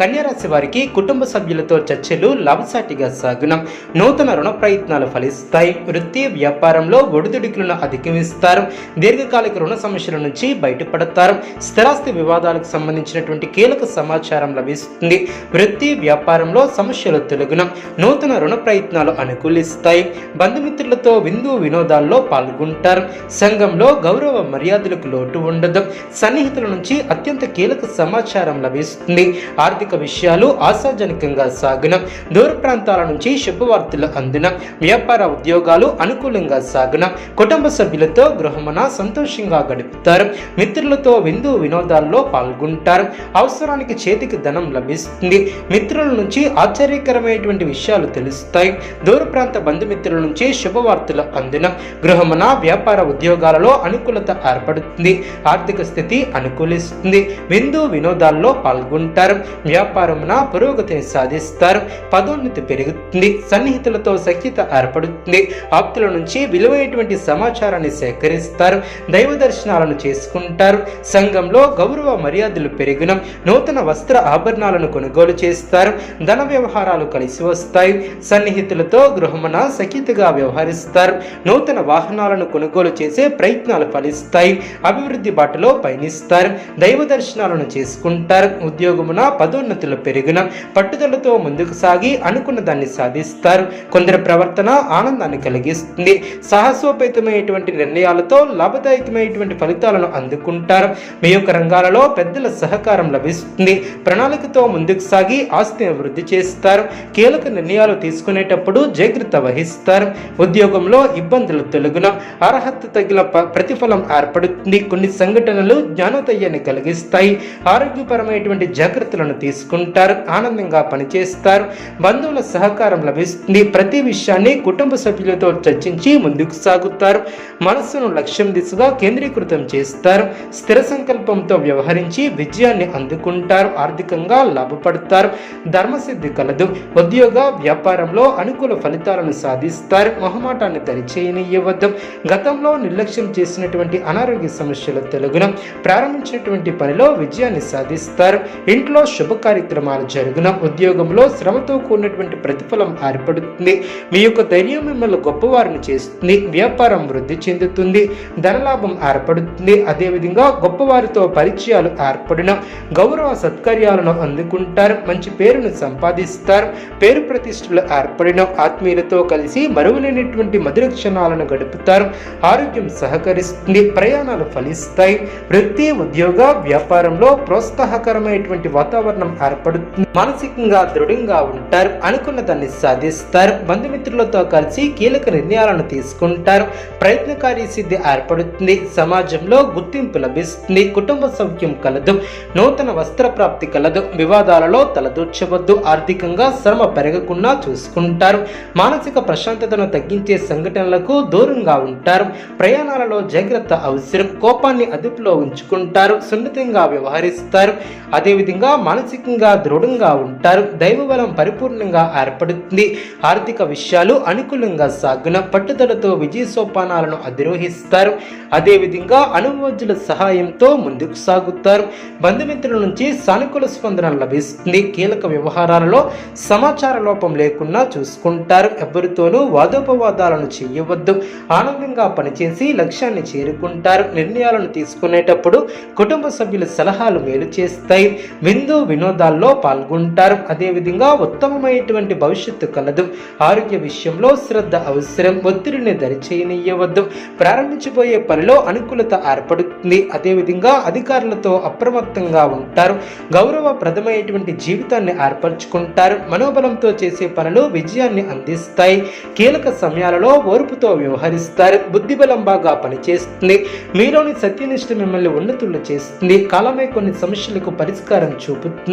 కన్యారాశి వారికి కుటుంబ సభ్యులతో చర్చలు లాభసాటిగా సాగునం. నూతన రుణ ప్రయత్నాలు ఫలిస్తాయి. వృత్తి వ్యాపారంలో ఒడిదుడుకులను అధిగమిస్తారు. దీర్ఘకాలిక రుణ సమస్యల నుంచి బయటపడతారు. స్థిరాస్తి వివాదాలకు సంబంధించినటువంటి కీలక సమాచారం లభిస్తుంది. వృత్తి వ్యాపారంలో సమస్యలు తొలగునం. నూతన రుణ ప్రయత్నాలు అనుకూలిస్తాయి. బంధుమిత్రులతో విందు వినోదాల్లో పాల్గొంటారు. సంఘంలో గౌరవ మర్యాదలకు లోటు ఉండదు. సన్నిహితుల నుంచి అత్యంత కీలక సమాచారం లభిస్తుంది. ఆర్థిక విషయాలు ఆశాజనకంగా సాగిన. దూర ప్రాంతాల నుంచి శుభవార్తలు అందిన. వ్యాపార ఉద్యోగాలు అనుకూలంగా సాగిన. కుటుంబ సభ్యులతో గృహమున సంతోషంగా గడుపుతారు. మిత్రులతో విందు వినోదాల్లో పాల్గొంటారు. అవసరానికి చేతికి ధనం లభిస్తుంది. మిత్రుల నుంచి ఆశ్చర్యకరమైనటువంటి విషయాలు తెలుస్తాయి. దూర ప్రాంత బంధుమిత్రుల నుంచి శుభవార్తలు అందిన. గృహమున వ్యాపార ఉద్యోగాలలో అనుకూలత ఏర్పడుతుంది. ఆర్థిక స్థితి అనుకూలిస్తుంది. విందు వినోదాల్లో పాల్గొంటారు. వ్యాపారమున పురోగతిని సాధిస్తారు. పదోన్నతి పెరుగుతుంది. సన్నిహితులతో సఖ్యత ఏర్పడుతుంది. ఆప్తుల నుంచి విలువైనటువంటి సమాచారాన్ని సేకరిస్తారు. దైవ దర్శనాలను చేసుకుంటారు. సంఘంలో గౌరవ మర్యాదలు పెరిగిన. నూతన వస్త్ర ఆభరణాలను కొనుగోలు చేస్తారు. ధన వ్యవహారాలు కలిసి వస్తాయి. సన్నిహితులతో గృహమున సఖ్యతగా వ్యవహరిస్తారు. నూతన వాహనాలను కొనుగోలు చేసే ప్రయత్నాలు ఫలిస్తాయి. అభివృద్ధి బాటలో పయనిస్తారు. దైవ దర్శనాలను చేసుకుంటారు. ఉద్యోగమున పదోన్నతులు పెరిగిన పట్టుదలతో ముందుకు సాగి అనుకున్న దాన్ని సాధిస్తారు. కొందరి ప్రవర్తన ఆనందాన్ని కలిగిస్తుంది. సాహసోపేతమైనటువంటి నిర్ణయాలతో లాభదాయకమైనటువంటి ఫలితాలను అందుకుంటారు. మీ యొక్క రంగాలలో పెద్దల సహకారం లభిస్తుంది. ప్రణాళికతో ముందుకు సాగి ఆస్తిని వృద్ధి చేస్తారు. కీలక నిర్ణయాలు తీసుకునేటప్పుడు జాగ్రత్త వహిస్తారు. ఉద్యోగంలో ఇబ్బందులు తొలగిన అర్హత తగిన ప్రతిఫలం ఏర్పడుతుంది. కొన్ని సంఘటనలు జ్ఞానోదయాన్ని కలిగిస్తాయి. ఆరోగ్యపరమైనటువంటి జాగ్రత్తలను తీసుకుంటారు ఆనందంగా పనిచేస్తారు బంధువుల సహకారం లభిస్తుంది. ప్రతి విషయాన్ని కుటుంబ సభ్యులతో చర్చించి ముందుకు సాగుతారు. మనస్సును లక్ష్యం దిశగా కేంద్రీకృతం చేస్తారు. స్థిర సంకల్పంతో వ్యవహరించి విజయాన్ని అందుకుంటారు ఆర్థికంగా లాభపడతారు. ధర్మసిద్ధి కలదు. ఉద్యోగ వ్యాపారంలో అనుకూల ఫలితాలను సాధిస్తారు. మొహమాటాన్ని దరిచేయనివ్వద్దు గతంలో నిర్లక్ష్యం చేసినటువంటి అనారోగ్య సమస్యల తెలుగున ప్రారంభించినటువంటి పనిలో విజయాన్ని సాధిస్తారు. ఇంట్లో శుభ కార్యక్రమాలు జరుగున ఉద్యోగంలో శ్రమతో కూడినటువంటి ప్రతిఫలం ఏర్పడుతుంది. మీ యొక్క ధైర్యం మిమ్మల్ని గొప్పవారిని చేస్తుంది. వ్యాపారం వృద్ధి చెందుతుంది. ధనలాభం ఏర్పడుతుంది. అదేవిధంగా గొప్పవారితో పరిచయాలు ఏర్పడిన గౌరవ సత్కార్యాలను అందుకుంటారు. మంచి పేరును సంపాదిస్తారు. పేరు ప్రతిష్టలు ఏర్పడిన ఆత్మీయులతో కలిసి మరువలేనటువంటి మధుర క్షణాలను గడుపుతారు. ఆరోగ్యం సహకరిస్తుంది. ప్రయాణాలు ఫలిస్తాయి. వృత్తి ఉద్యోగ వ్యాపారంలో ప్రోత్సాహకరమైనటువంటి వాతావరణం ఏర్పడుతుంది మానసికంగా దృఢంగా ఉంటారు అనుకున్న దాన్ని సాధిస్తారు. బంధుమిత్రులతో కలిసి కీలక నిర్ణయాలను తీసుకుంటారు. ప్రయత్నకారి సిద్ధి ఏర్పడుతుంది. సమాజంలో గుర్తింపు లభిస్తుంది. కుటుంబ సౌఖ్యం కలదు. నూతన వస్త్ర ప్రాప్తి కలదు. వివాదాలలో తలదూర్చవద్దు. ఆర్థికంగా శ్రమ పెరగకుండా చూసుకుంటారు. మానసిక ప్రశాంతతను తగ్గించే సంఘటనలకు దూరంగా ఉంటారు. ప్రయాణాలలో జాగ్రత్త అవసరం. కోపాన్ని అదుపులో ఉంచుకుంటారు. సున్నితంగా వ్యవహరిస్తారు. అదేవిధంగా మానసిక మానసికంగా దృఢంగా ఉంటారు. దైవబలం పరిపూర్ణంగా ఏర్పడుతుంది. ఆర్థిక విషయాలు అనుకూలంగా సాగున పట్టుదలతో విజయ సోపానాలను అధిరోహిస్తారు. అదేవిధంగా అనుభవజ్ఞుల సహాయంతో ముందుకు సాగుతారు. బంధుమిత్రుల నుంచి సానుకూల స్పందన లభిస్తుంది. కీలక వ్యవహారాలలో సమాచార లోపం లేకుండా చూసుకుంటారు. ఎవరితోనూ వాదోపవాదాలను చేయవద్దు. ఆనందంగా పనిచేసి లక్ష్యాన్ని చేరుకుంటారు. నిర్ణయాలను తీసుకునేటప్పుడు కుటుంబ సభ్యుల సలహాలు మేలు చేస్తాయి. విందు వినోద వినోదాల్లో పాల్గొంటారు. అదేవిధంగా ఉత్తమమైనటువంటి భవిష్యత్తు కలదు. ఆరోగ్య విషయంలో శ్రద్ధ అవసరం. ఒత్తిడిని దరిచేయనీయవద్దు ప్రారంభించబోయే పనిలో అనుకూలత ఏర్పడుతుంది. అదేవిధంగా అధికారులతో అప్రమత్తంగా ఉంటారు. గౌరవప్రదమైనటువంటి జీవితాన్ని ఏర్పరచుకుంటారు. మనోబలంతో చేసే పనులు విజయాన్ని అందిస్తాయి. కీలక సమయాలలో ఓర్పుతో వ్యవహరిస్తారు. బుద్ధిబలం బాగా పనిచేస్తుంది. మీలోని సత్యనిష్ట మిమ్మల్ని ఉన్నతులు చేస్తుంది. కాలమే కొన్ని సమస్యలకు పరిష్కారం చూపుతుంది.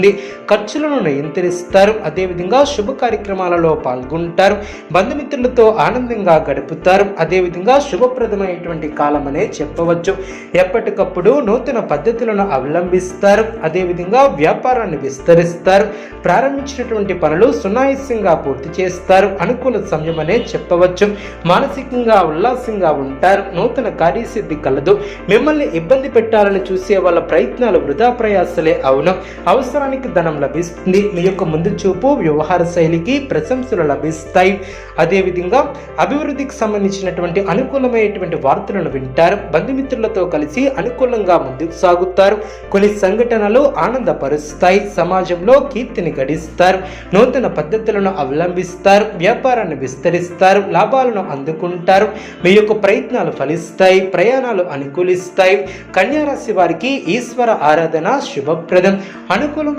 ఖర్చులను నియంత్రిస్తారు. అదేవిధంగా శుభ కార్యక్రమాలలో పాల్గొంటారు. బంధుమిత్రులతో ఆనందంగా గడుపుతారు. అదేవిధంగా శుభప్రదమైనటువంటి కాలం అనే చెప్పవచ్చు. ఎప్పటికప్పుడు నూతన పద్ధతులను అవలంబిస్తారు. అదేవిధంగా వ్యాపారాన్ని విస్తరిస్తారు. ప్రారంభించినటువంటి పనులు సునాయాసంగా పూర్తి చేస్తారు. అనుకూల సమయం అనే చెప్పవచ్చు. మానసికంగా ఉల్లాసంగా ఉంటారు. నూతన కార్యసిద్ధి కలదు. మిమ్మల్ని ఇబ్బంది పెట్టాలని చూసే వాళ్ళ ప్రయత్నాలు వృధా ప్రయాసలే అవును. అవసరం అవసరానికి ధనం లభిస్తుంది. మీ యొక్క ముందు చూపు వ్యవహార శైలికి ప్రశంసలు లభిస్తాయి. అదేవిధంగా అభివృద్ధికి సంబంధించినటువంటి అనుకూలమైనటువంటి వార్తలను వింటారు. బంధుమిత్రులతో కలిసి అనుకూలంగా ముందుకు సాగుతారు. కొన్ని సంఘటనలు ఆనందపరుస్తాయి. సమాజంలో కీర్తిని గడిస్తారు. నూతన పద్ధతులను అవలంబిస్తారు. వ్యాపారాన్ని విస్తరిస్తారు. లాభాలను అందుకుంటారు. మీ యొక్క ప్రయత్నాలు ఫలిస్తాయి. ప్రయాణాలు అనుకూలిస్తాయి. కన్యారాశి వారికి ఈశ్వర ఆరాధన శుభప్రదం. అనుకూలం